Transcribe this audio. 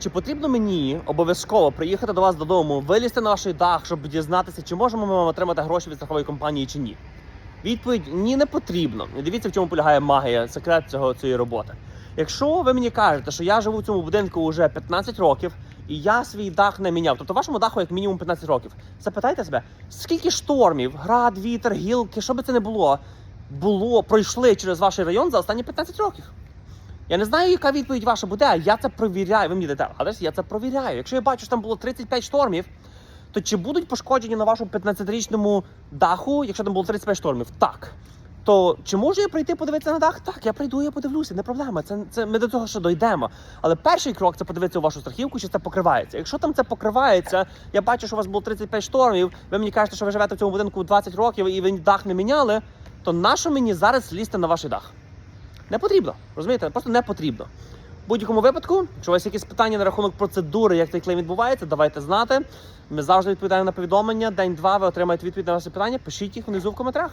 Чи потрібно мені обов'язково приїхати до вас додому, вилізти на ваш дах, щоб дізнатися, чи можемо ми вам отримати гроші від страхової компанії чи ні? Відповідь ні, не потрібно. І дивіться, в чому полягає магія, секрет цього цієї роботи. Якщо ви мені кажете, що я живу в цьому будинку вже 15 років, і я свій дах не міняв, тобто вашому даху як мінімум 15 років, запитайте себе, скільки штормів, град, вітер, гілки, що би це не було, було, пройшли через ваш район за останні 15 років. Я не знаю, яка відповідь ваша буде, а я це провіряю. Ви мені даєте адрес, я це провіряю. Якщо я бачу, що там було 35 штормів, то чи будуть пошкоджені на вашому 15-річному даху, якщо там було 35 штормів? Так. То чи можу я прийти подивитися на дах? Так, я прийду, я подивлюся, не проблема. Це, це ми до цього ще дійдемо. Але перший крок це подивитися у вашу страхівку, чи це покривається. Якщо там це покривається, я бачу, що у вас було 35 штормів. Ви мені кажете, що ви живете в цьому будинку 20 років і ви дах не міняли. То нащо мені зараз лізти на ваш дах? Не потрібно. Розумієте? Просто не потрібно. В будь-якому випадку, якщо у вас якісь питання на рахунок процедури, як цей клейм відбувається, давайте знати. Ми завжди відповідаємо на повідомлення. День-два ви отримаєте відповідь на ваші питання. Пишіть їх внизу в коментарях.